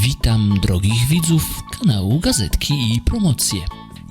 Witam drogich widzów kanału Gazetki i Promocje.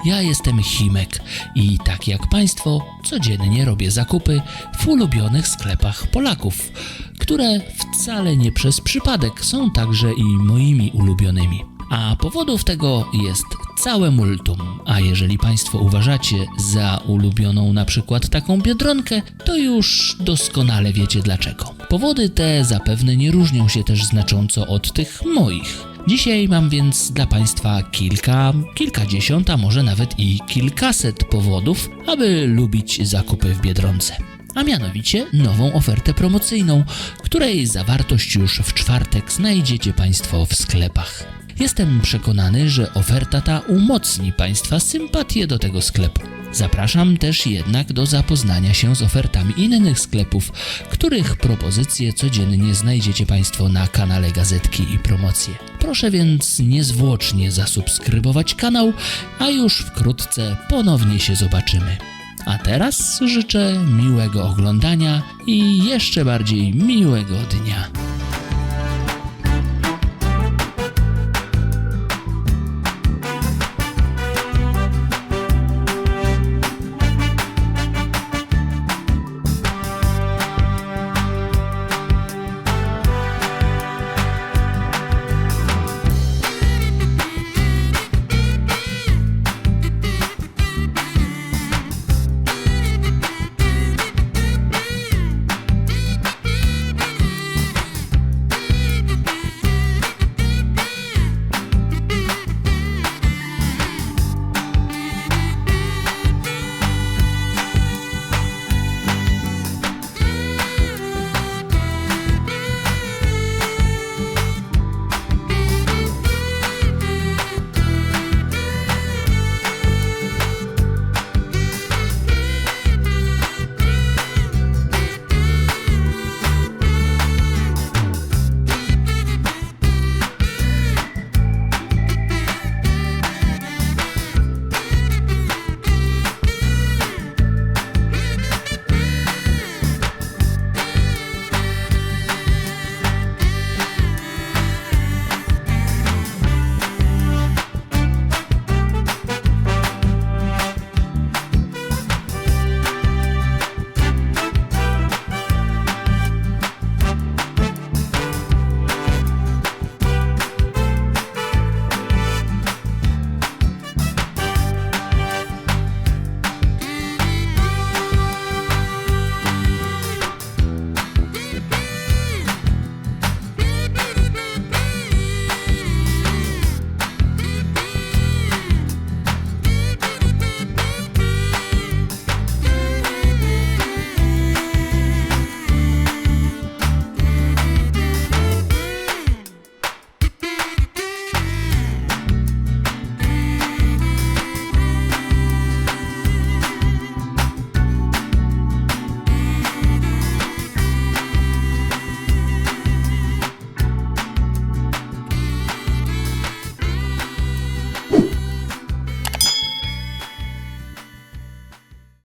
Ja jestem Chimek i tak jak Państwo, codziennie robię zakupy w ulubionych sklepach Polaków, które wcale nie przez przypadek są także i moimi ulubionymi. A powodów tego jest całe multum, a jeżeli Państwo uważacie za ulubioną na przykład taką biedronkę, to już doskonale wiecie dlaczego. Powody te zapewne nie różnią się też znacząco od tych moich. Dzisiaj mam więc dla Państwa kilka, kilkadziesiąt, a może nawet i kilkaset powodów, aby lubić zakupy w Biedronce. A mianowicie nową ofertę promocyjną, której zawartość już w czwartek znajdziecie Państwo w sklepach. Jestem przekonany, że oferta ta umocni Państwa sympatię do tego sklepu. Zapraszam też jednak do zapoznania się z ofertami innych sklepów, których propozycje codziennie znajdziecie Państwo na kanale Gazetki i Promocje. Proszę więc niezwłocznie zasubskrybować kanał, a już wkrótce ponownie się zobaczymy. A teraz życzę miłego oglądania i jeszcze bardziej miłego dnia.